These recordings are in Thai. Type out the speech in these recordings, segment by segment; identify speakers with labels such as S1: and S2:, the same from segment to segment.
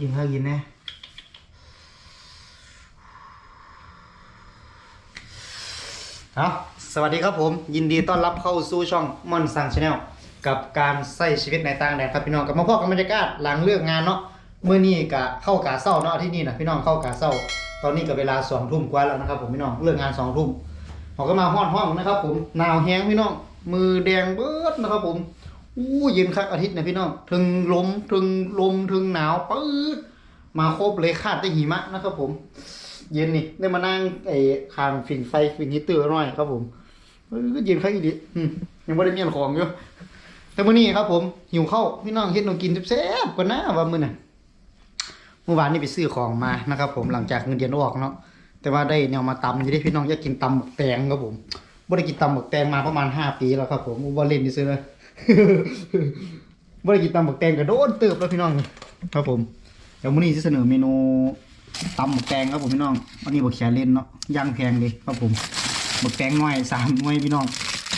S1: ยินข้าวยินน่เอาสวัสดีครับผม ยินดีต้อนรับเข้าสู่ช่องมอนซังชาแนลกับการใช้ชีวิตในต่างแดนครับพี่น้องกับมาพบกับบรรยากาศหลังเลิกงานเนาะเมื่อนี้กะเข้ากาเศร้าเนาะที่นี่นะพี่น้องเข้ากาเศร้า ตอนนี้ก็เวลาสองทุ่มกว่าแล้วนะครับผมพี่น้องเลิกงานสองทุ่มผมก็มาห้อนห้องนะครับ ผมหนาวแห้งพี่น้องมือแดงเบิดนะครับผม อู้เย็นคักอาทิตย์นะพี่น้องถึงลมถึงลมถึงหนาวปื๊ดมาครบเลยคาดได้หิมะนะครับผม เย็นนี่ได้มานั่งไอ้คางฝิ่นไฟฝิ่นฮีตเตอร์หน่อยครับผมเออเย็นคักอีกดิยังไม่ได้เมียนของอยู่แต่มื้อนี้ครับผมหิวข้าวพี่น้องเฮ็ดนกินแซ่บๆกว่าน้าว่ามื้อน่ะเมื่อวานนี่ไปซื้อของมานะครับผมหลังจากเงินเดือนออกเนาะแต่ว่าได้แนวมาตำอยู่ได้พี่น้องอยากกินตำหมกแตงครับผมบ่ได้กินตำหมกแตงมาประมาณห้าปีแล้วครับผมบ่เล่นนี่ซื้อเลย บ่ได้กินตำบักแตงก็โดนเติบแล้วพี่น้อง ครับผม เดี๋ยวมื้อนี้จะเสนอเมนูตำบักแตงครับผมพี่น้อง อันนี้บ่แขนเล่นเนาะย่างแพงเลยครับผมบักแตงน้อยสามหน่วยพี่น้อง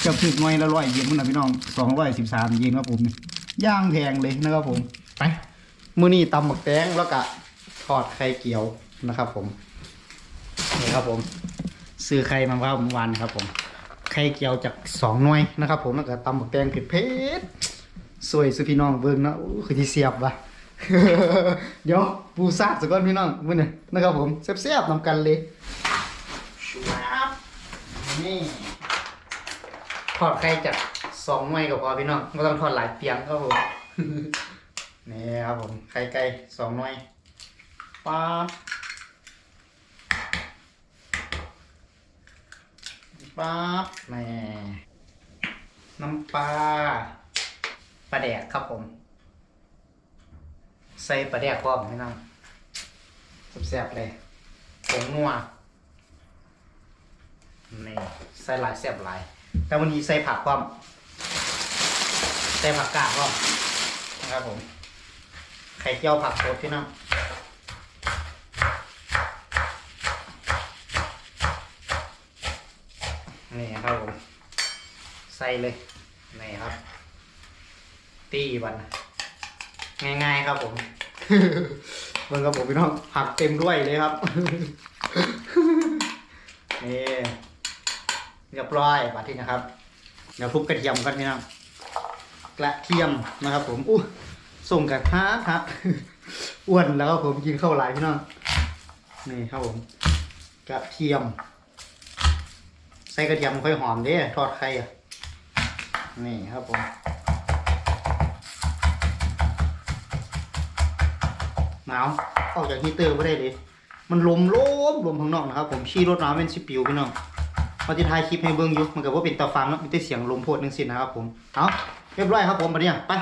S1: เกือบถึงหน่วยละร้อยเยนพุ่นนะพี่น้องสองร้อยสิบสามเยนครับผมย่างแพงเลยนะครับผมไปมื้อนี้ตำบักแตงแล้วก็ทอดไข่เจียวนะครับผมนี่ครับผมซื้อไข่มาว่าเมื่อวานครับผม ไข่เจียวจากสองหน่วยนะครับ ผมแล้วก็ตำบักแตงเผ็ดเผ็ดๆสวยสุพี่น้องเบิ่งเนาะอู้คือที่เสียบว่ะเดี๋ยวปูซาดสักก่อนพี่น้องมื้อนี้นะครับผมแซ่บๆนำกันเลยชวับนี่ทอดไข่จากสองหน่วยก็พอพี่น้องไม่ต้องทอดหลายเปียงครับผมนี่ครับผมไข่ไก่สองหน่วยป๊า ป๊าบแม่น้ำปลาปลาแดกครับผม ใส่ปลาแดกพร้อมพี่น้องแซ่บๆเลยผงนัวนี่ใส่หลายแซ่บหลาย แต่วันนี้ใส่ผักพร้อมใส่ผักกาดพร้อมนะครับผมไข่เจียวผักสดพี่น้อง นี่ครับผมใส่เลยนี่ครับ ตีวันง่ายๆครับผมเบิ่งครับผมพี่น้องผักเต็มด้วยเลยครับนี่เรียบร้อยบาดที่นะครับ เดี๋ยวทุบกระเทียมกันพี่น้องกระเทียมนะครับผมอู้ส่งกระทะครับอ้วนแล้วครับผมกินข้าวหลายพี่น้องนี่ครับผมกระเทียม ใส่กระเทียมค่อยหอมเด้ทอดไข่อะ นี่ครับผมหนาวออกจากฮีเตอร์ไม่ได้เลย มันลมลมลมข้างนอกนะครับ ผมขี่รถมาเป็นสิปิวพี่น้องพอที่ท้ายคลิปให้เบิ้งอยู่มันก็ว่าเป็นตาฟังเนาะมีแต่เสียงลมโพดนึงสินะครับผมเอาเรียบร้อยครับผมมาเนี่ยไป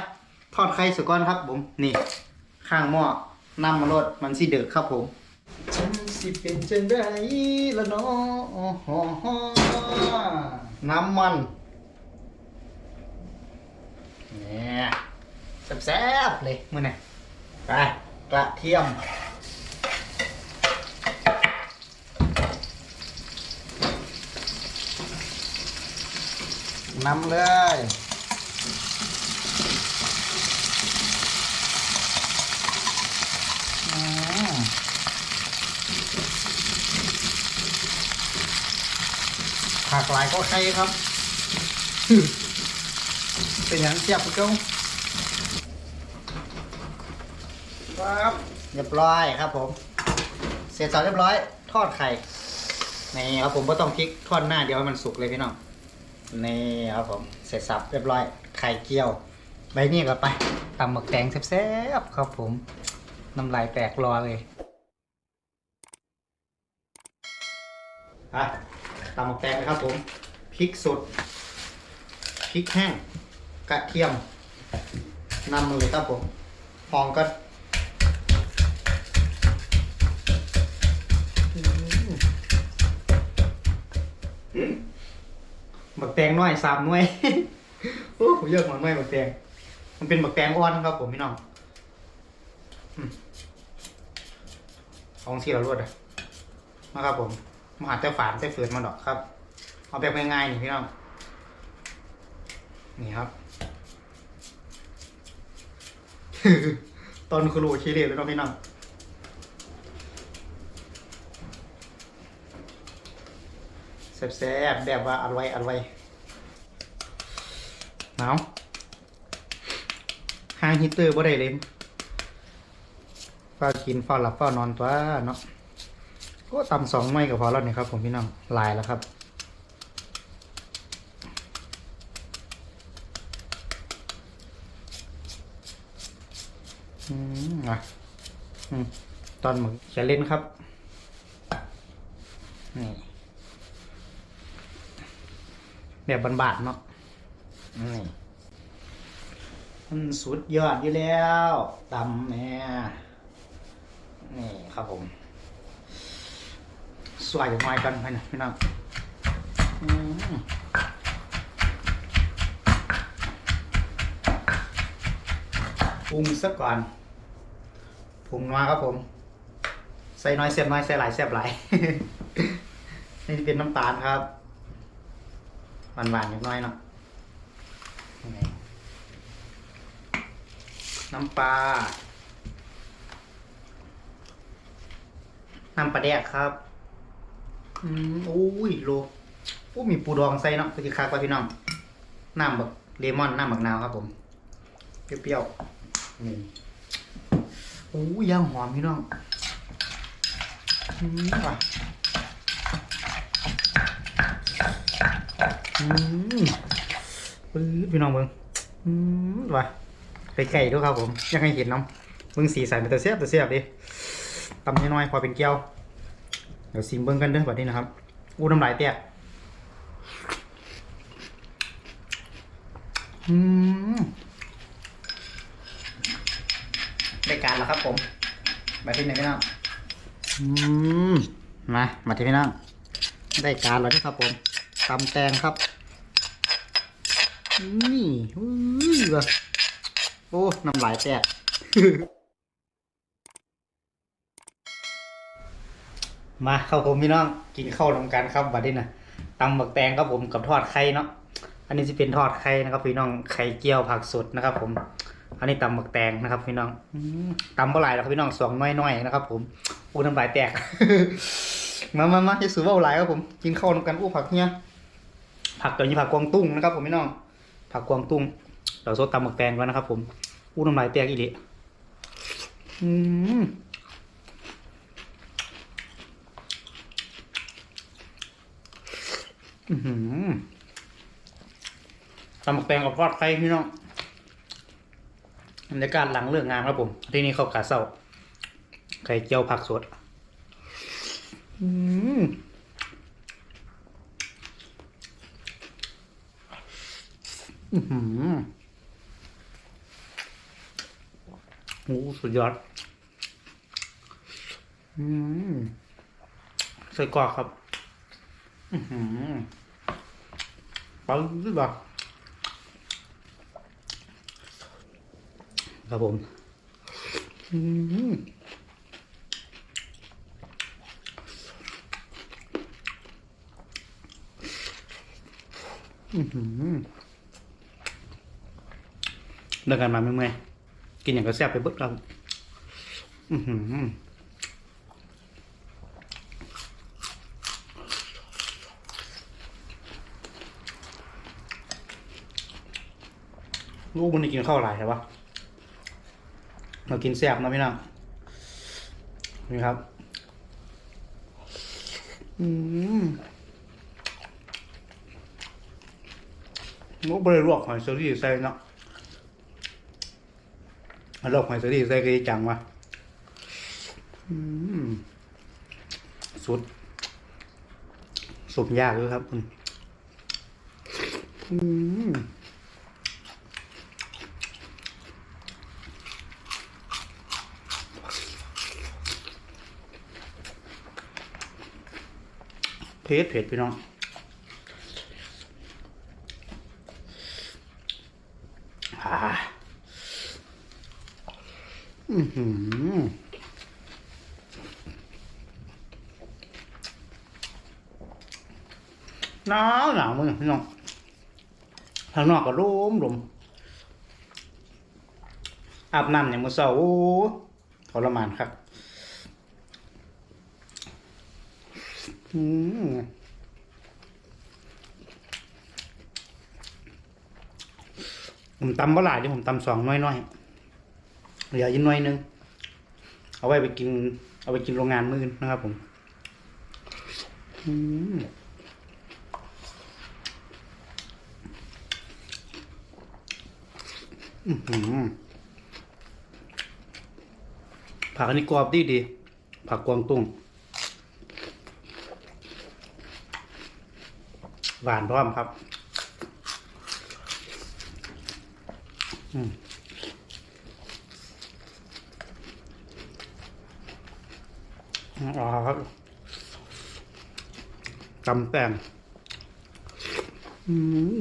S1: ทอดไข่สก้อนครับผมนี่ ข้างหม้อนำมาลดมันสิเดือดครับผม สิเป็นจังไดละเนาะน้ำมันเนี่ยแซ่บๆเลยมื่อนี่ไปกระเทียมน้ำเลย ผักหลายก็ใครครับ เป็นอย่างเสียบก็ครับเรียบร้อยครับ ผม เสร็จสับเรียบร้อย ทอดไข่นี่ครับผมก็ต้องพลิกทอดหน้าเดียวให้มันสุกเลยพี่น้องนี่ครับผม เสร็จสับเรียบร้อยไข่เจียวใบนี้ก็ไปตำหมึกแดงแซ่บๆครับผมน้ำลายแตกรอเลยอะ ตำหมกแตงนะครับผมพริกสดพริกแห้งกระเทียมนำมาเลยครับผมหอมก็หมักแตงน้อยสามหน่วยโอ้ผมเยอะหมักน้อยหมักแตงมันเป็นหมักแตงอ่อนครับผมพี่น้องอืมเอาที่เราลวดอะนะครับผม มหาแต่ฝานแต่ฝืนมาดอกครับ เอาแบบง่ายๆนี่พี่น้อง นี่ครับ ตอนครูชีเรียเลยเนาะพี่น้องแซ่บๆแบบว่าอร่อยอร่อยหนาวห้างฮีตเตอร์บ่ได้เลยฟ้ากินฟ้าหลับฟ้านอนตัวเนาะ ก็ตำสองไม้ก็พอแล้วนี่ครับผมพี่น้องลายแล้วครับอืมอะอืมตอนหมึกจะเล่นครับนี่แบบบานๆเนาะนี่มันสุดยอดอยู่แล้วตำเนี่ยนี่ครับผม สวยหน่อยกันไปนะพี่น้องปรุงซะก่อนปรุงมาครับผม ใส่น้อยเสียบน้อยใส่หลายเสียบหลายนี่เป็นน้ำตาลครับหวานหวานๆนิดน้อยเนาะน้ำปลาน้ำปลาแดกครับ อืมโอ้ยโลโอ้มีปูดองใส่เนาะคือคักว่าพี่น้อง น้ำแบักเลมอนน้ำบักนาวครับผม เปรี้ยวๆนี่โอ้ยย่างหอมพี่น้องอืมว่ะอืมปื๊ดพี่น้องเบิ้งอืมว่ะไปไก่ด้วยครับผม ยังให้เห็นน้ำเบิ้งสีสันเป็นตัวเสียบตัวเสียบดิตำน้อยๆพอเป็นแก้ว เดี๋ยวซิมเบิ้งกันเด้อแบบนี้นะครับอู้น้ำลายเตี้ยอืมได้การแล้วครับผมแบบนี้นพี่น้องอืมมามาที่พี่น้องได้การแล้วนี่ครับผมตำแตงครับ นี่อุ้ยว่ะโอ้น้ำลายแตก มาเข้าผมพี่น้องกินข้าวนำกันครับบัดนี้นะตำบักแตงครับผมกับทอดไข่เนาะอันนี้จะเป็นทอดไข่นะครับพี่น้องไข่เจียวผักสดนะครับ ผม อันนี้ตำบักแตงนะครับ พี่น้องตำเท่าไหร่แล้วครับพี่น้องสองน้อยๆนะครับ ผมอู้น้ำลายแตกมามามาจะสูบว่าไหลครับผม กินข้าวนำกันอู้ผักเนี่ยผักตัวนี้ผักกวางตุ้งนะครับ ผมพี่น้อง ผักกวางตุ้งเราซดตำบักแตงแล้วนะครับ ผมอู้น้ำลายแตกอีหลีอืม อื้อหือตำบักแตงกับทอดไข่พี่น้องบรรยากาศหลังเลิกงานครับผม ที่นี่เขากาเศร้า ไข่เจียวผักสดอืมอื้อหือโอ้สุดยอด อืมใส่กรอกครับ อือหือ ปังหรือเปล่าครับผมอืมอือหือเลิกกันมาเมื่อยๆกินอย่างก็แซ่บไปเบิดครับอือหือ ลูกมันนี่กินข้าวหลายใช่ปะเรากินแซ่บนะพี่น้องนี่ครับ อืมลูกบริลวกหอยเชอรี่ใส่เนาะลวกหอยเชอรี่ใส่ก็จังวะอืมสุด สุดยากเลยครับคุณอืม ผ็ดเผ็ดพี่น้องอ่าอือหือหนาวหนาวมึงพี่น้องทางนอกก็ลมลมอาบน้ำอย่างมื้อเช้าทรมานครับ อืมผมตำบ่หลายเดิผมตำสองน้อยๆเหลืออีกหน้อยหนึง เอาไว้ไปกิน เอาไปกินโรงงานมื้อนนะครับผมอืมผักอันนี้กรอบดีดี ผักกวางตุ้ง หวานพร้อมครับ อืมอ๋อครับตำแต่งอืม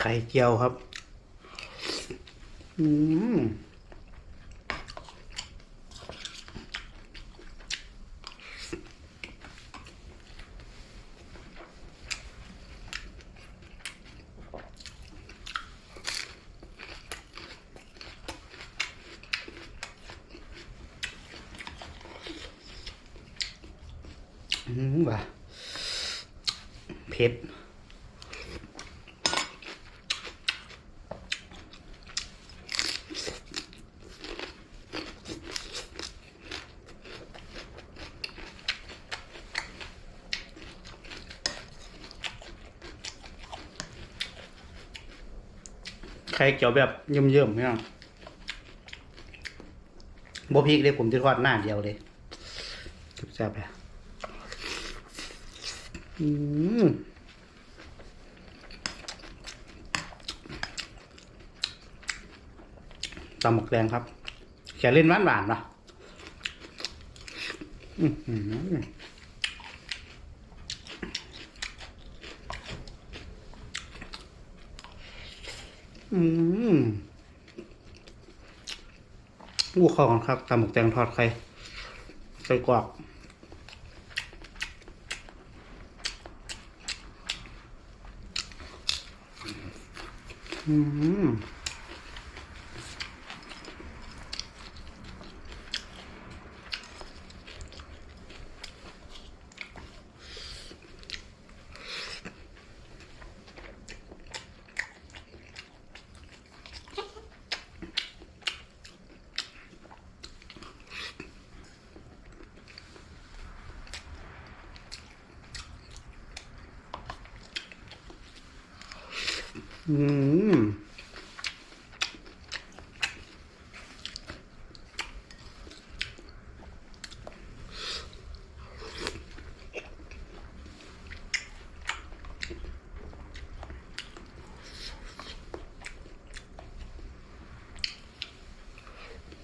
S1: ไข่เจียวครับ อืมอืมว่ะเผ็ด ข่เจียวแบบเยิ่มๆพี่น้องบ่พริกเลยผมจะทอดหน้าเดียวเลยแซ่บเลยอืมตำหมกแดงครับแกเล่นหวานหวานๆเนาะอือ อืมอู้เข้ากันครับตำหมกแตงทอดไข่ใส่กรอกอืม อืม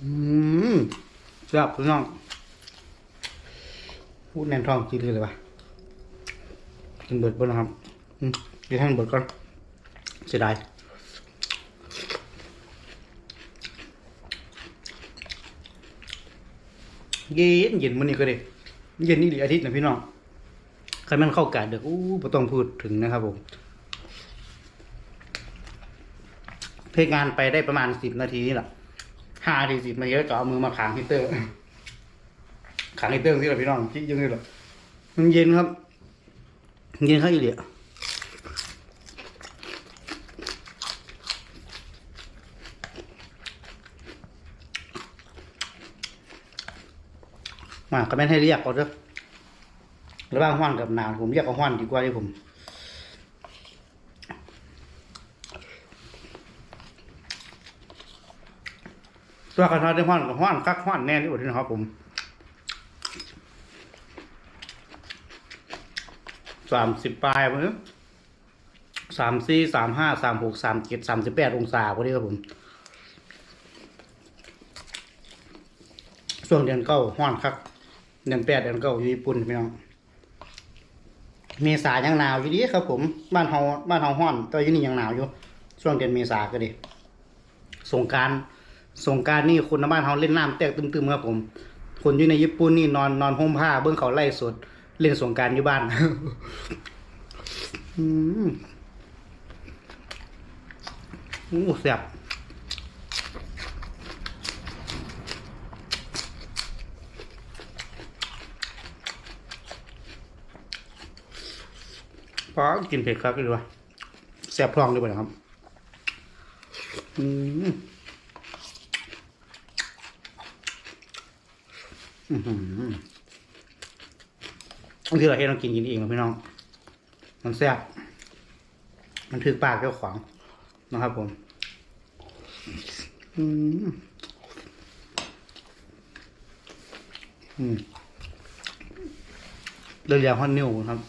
S1: อืมแซ่บพี่น้องพูดแน่นท้องกินเลยวะกินเบิดบ่นะครับ อืมกินให้มันเบิดก่อน เสียดายเย็นเย็นมันนี่ก็ได้เย็นนี่ดีอาทิตย์นะพี่น้องใครมันเข้ากาดเด็กอู้บ่ต้องพูดถึงนะครับผมเพลงงานไปได้ประมาณสิบนาทีนี่แหละห้าทีสิบมาเยอะก็เอามือมาขางฮีเตอร์ ขางฮีเตอร์ที่เราพี่น้องคิดยังไงหรอมันเย็นครับ เย็นข้างอีเหลีย มาก็ไม่นให้เรียกเขาเด้อระหว่างห้อนกับหนาวผมเรียกเขาห้อนดีกว่าที่ผมตัวกระทะได้ห้อนกับห้อนคักห้อนแน่นี่หมดนะครับผมสามสิบปลายมั้งสามสี่สามห้าสามหกสามเจ็ดสามสิบแปดองศาพอดีครับผมช่วงเดือนเก้าห้อนคัก เดือนแปดเดือนเก้าอยู่ญี่ปุ่นพี่น้องเมษายังหนาวอยู่ดีครับ ผมบ้านเฮาบ้านเฮาห้อนตัวอยู่นี่ยังหนาวอยู่ ช่วงเดือนเมษาก็ดีสงการสงการนี่คนในบ้านเขาเล่นน้ำแตกตึมๆครับผม คนอยู่ในญี่ปุ่นนี่นอนนอนห่มผ้าเบิ่งเขาไล่สด เล่นสงการอยู่บ้านอืมโอ้แซ่บ พอกินเผ็ดครับดีกว่าแซ่บพร่องดีกว่านะครับอืมอือหือบางทีเราเห็นเรากินกินเองนะพี่น้อง มันแซ่บมันถือปากเจ้าของนะครับผม อืมอืมเรียกฮอนนิวครับ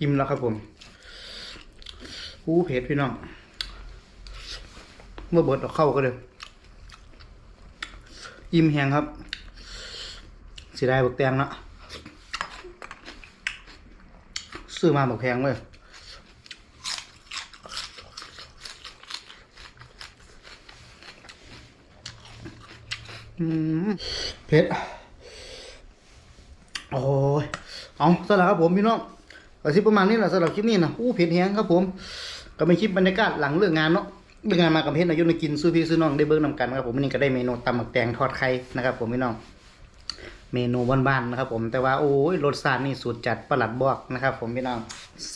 S1: อิ่มแล้วครับผมอู้เผ็ดพี่น้อง เมื่อเบิดเอาเข้าก็เลยอิ่มแหงครับเสียดายบักแตงเนาะซื้อมาบักแพงเว้ยเผ็ด โอ้ย เอาสำหรับครับผมพี่น้อง ก็สิประมาณนี้แหละสำหรับคลิปนี้นะอู้เผ็ดแฮงครับผมก็เป็นคลิปบรรยากาศหลังเลิกงานเนาะเลิกงานมากับเพชรนายุนกินซื้อพี่ซื้อน้องได้เบิ้งนำกันนะครับผมวันนี้ก็ได้เมนูตำหมักแตงทอดไข่นะครับผมพี่น้องเมนูบ้านๆนะครับผมแต่ว่าโอ้ยรสชาตินี่สูตรจัดประหลัดบอกนะครับผมพี่น้อง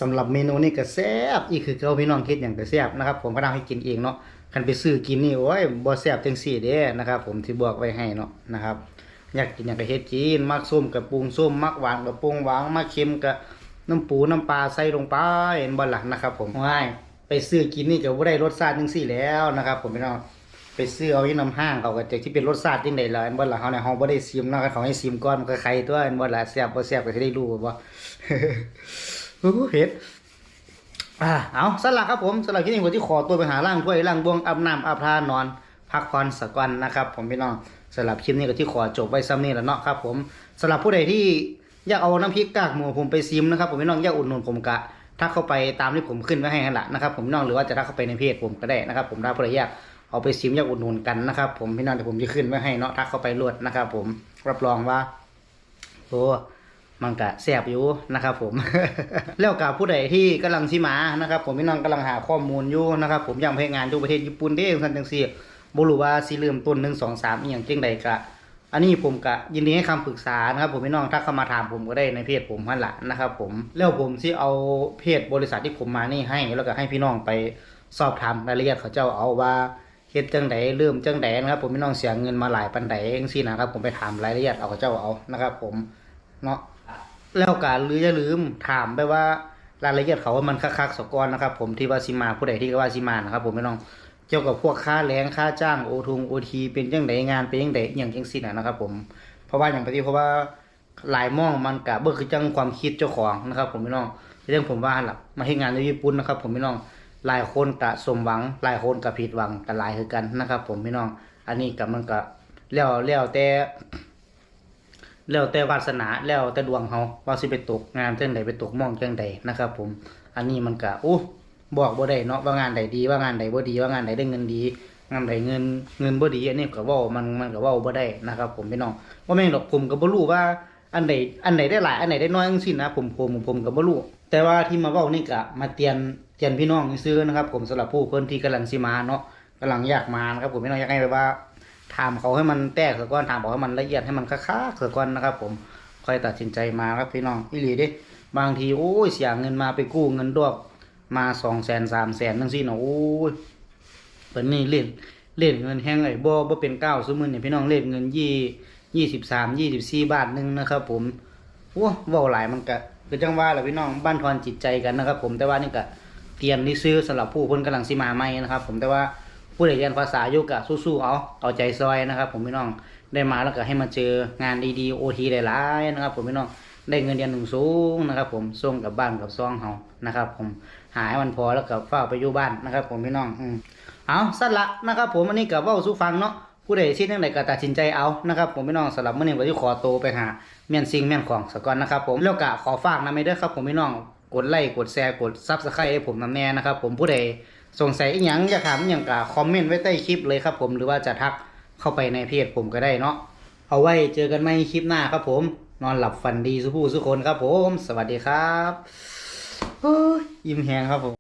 S1: สำหรับเมนูนี้ก็แซ่บอีกคือเขาพี่น้องคิดอย่างก็แซ่บนะครับผมก็ทำให้กินเองเนาะคันไปซื้อกินนี่โอ้ยบ่แซ่บจังสี่เด้นะครับผมที่บอกไว้ให้เนาะนะครับอยากกินอย่างก็เฮ็ดกินมักส้มกับปรุงส้มมักหวานกับปรุงหวานมักเค็มกับ น้ำปูน้ำปลาใส่ลงไปเห็นบ่ล่ะนะครับ ผมว้ายไปซื้อกินนี่ก็บ่ได้รสชาติจังซี่แล้วนะครับ ผมพี่น้องไปซื้อเอาที่น้ำห้างเขาก็จะที่เป็นรสชาติจังได๋ล่ะเห็นบ่ล่ะเฮาในยเฮาบ่ได้ซิมเนาะเขาให้ซิมก่อนมันก็ไข่ตัวเห็นบ่ล่ะแซ่บบ่แซ่บก็สิได้รู้บ่โอ้โหเผ็ดอ่าเอาสำหรับครับผมสำหรับที่นี่ผมที่ขอตัวไปหาล่างถ้วยล่างบวงอาบน้ำอาบท่านอน พักผ่อนสักวันนะครับ ผมพี่น้องสำหรับคลิปนี้ก็ที่ขอจบไว้ซ้ำนี้แล้วเนาะครับ ผมสำหรับผู้ใดที่ อยากเอาน้ำพริกกากหมูผมไปซิมนะครับผมพี่น้องอยากอุดหนุนผมกะทักเข้าไปตามที่ผมขึ้นไว้ให้นั่นแหละนะครับผมพี่น้องหรือว่าจะทักเข้าไปในเพจผมก็ได้นะครับ ผมถ้าผู้ใดอยากเอาไปซิมอยากอุดหนุนกันนะครับผมพี่น้องเดี๋ยวผมจะขึ้นไว้ให้เนาะทักเข้าไปรวดนะครับ ผมรับรองว่าโอ้มันก็แสบอยู่นะครับ ผมแล้วกับผู้ใดที่กำลังสิมานะครับ ผมพี่น้องกำลังหาข้อมูลอยู่นะครับ ผมยังพยายามอยู่ประเทศญี่ปุ่นเด้ท่านจังซี่บรู้ว่าสิเริ่มต้น1 2 3อีหยังจังใดก็ อันนี้ผมก็ยินดีให้คำปรึกษานะครับผมพี่น้องถ้าเข้ามาถามผมก็ได้ในเพจผมหั่นละนะครับผมแล้วผมสิเอาเพจบริษัทที่ผมมานี่ให้ แล้วก็ให้พี่น้องไปสอบถามรายละเอียดเขาเจ้าเอาว่าเฮ็ดจังใดเริ่มจังใดนะครับผมพี่น้องเสียเงินมาหลายปานใดจังซี่นะครับ ผมไปถามรายละเอียดเอาเขาเจ้าเอานะครับ ผมเนาะแล้วการหรืออย่าลืมถามไปว่ารายละเอียดเขาว่ามันคักๆสกอนนะครับ ผมที่ว่าซิมาผู้ใดที่ว่าซิมานะครับผมไม่ต้อง เกี่ยวกับพวกค่าแรงค่าจ้างโอทุงโอทีเป็นยังไงงานเป็นยังไงอย่างจังสิ้นนะครับ ผมเพราะว่าอย่างปฏิเพราะว่าหลายมองมันกะเบิกคือจังความคิดเจ้าของนะครับ ผมไม่ต้องเรื่องผมว่าหลับมาให้งานในญี่ปุ่นนะครับ ผมไม่ต้องหลายคนกะสมหวัง หลายคนกะผิดหวังกะหลายคือกันนะครับ ผมไม่น้อง อันนี้กับมันกะแล้วแล้วแต่แล้วแต่วาสนาแล้วแต่ดวงเฮาว่าสิไปตกงานจังใดไปตกมองจังใดนะครับ ผม อันนี้มันก็อู้ บอกบ่ได้เนาะว่างานใดดีว่างานใดบ่ดีว่างานใดได้เงินดีงานใดเงินเงินบ่ดีอันนี้ก็ว้ามันมันก็ว้าบ่ได้นะครับ ผมพี่น้องว่าแม่งดอกผมก็บ่รู้ว่าอันใดอันใดได้หลายอันใดได้น้อยจังซี่นะผมผมผมก็บ่รู้แต่ว่าที่มาเว้านี่ก็มาเตือนเตือนพี่น้องซื่อนะครับ ผมสำหรับผู้คนที่กำลังสิมาเนาะกำลังอยากมานะครับผมพี่น้องอยากให้แบบว่าถามเขาให้มันแตกซะก่อนถามบอกให้มันละเอียดให้มันคักๆซะก่อนนะครับ ผมค่อยตัดสินใจมาครับพี่น้องอีหลีด้บางทีโอ้ยเสียเงินมาไปกู้เงินดอก มาสองแสนสามแสนทั้งสิ้นเนาะโอ้ยเปิดนี่เล่นเล่นเงินแห้งไอ้บ่บ่เป็นเก้าซุมื้อนี่ยพี่น้องเล่นเงินยี่ยี่สิบสามยี่สิบสี่บาทหนึงนะครับผมโอ้ว้าหลายมันก็คือจังว่าแหละพี่น้องบ้านทอนจิตใจกันนะครับ ผมแต่ว่านี่ก็เตรียมที่ซื้อสำหรับผู้คนกำลังสิมาใหม่นะครับ ผมแต่ว่าผู้ใดเรียนภาษาอยู่กะสู้ๆเอาเอาใจซอยนะครับ ผมพี่น้องได้มาแล้วก็ให้มาเจองานดีๆโอทีหลายๆนะครับ ผมพี่น้อง ได้เงินเดือนหนึ่งสูงนะครับ ผมส่งกับบ้านกับซองเฮานะครับ ผมหายมันพอแล้วกับเฝ้าไปอยู่บ้านนะครับ ผมพี่น้องอืมเอาสั้นละนะครับ ผมอันนี้กับว่าสู้ฟังเนาะผู้ใดที่นั่งไหนก็ตัดสินใจเอานะครับ ผมพี่น้องสำหรับเมื่อนี้วันที่ขอโตไปหาเมียนซิงเมียนของสกอนนะครับผมแล้วก็ขอฝากนะไม่ได้ครับผมพี่น้องกดไลค์กดแชร์กดซับสไครต์ให้ผมนำแน่นะครับ ผมผู้ใดสงสัยอีกอย่างอยากถามอย่างก็คอมเมนต์ไว้ใต้คลิปเลยครับ ผมหรือว่าจะทักเข้าไปในเพจผมก็ได้เนาะเอาไว้เจอกันใหม่คลิปหน้าครับผม นอนหลับฝันดีสุผู้สุคนครับผม สวัสดีครับอิ่มแหงครับผม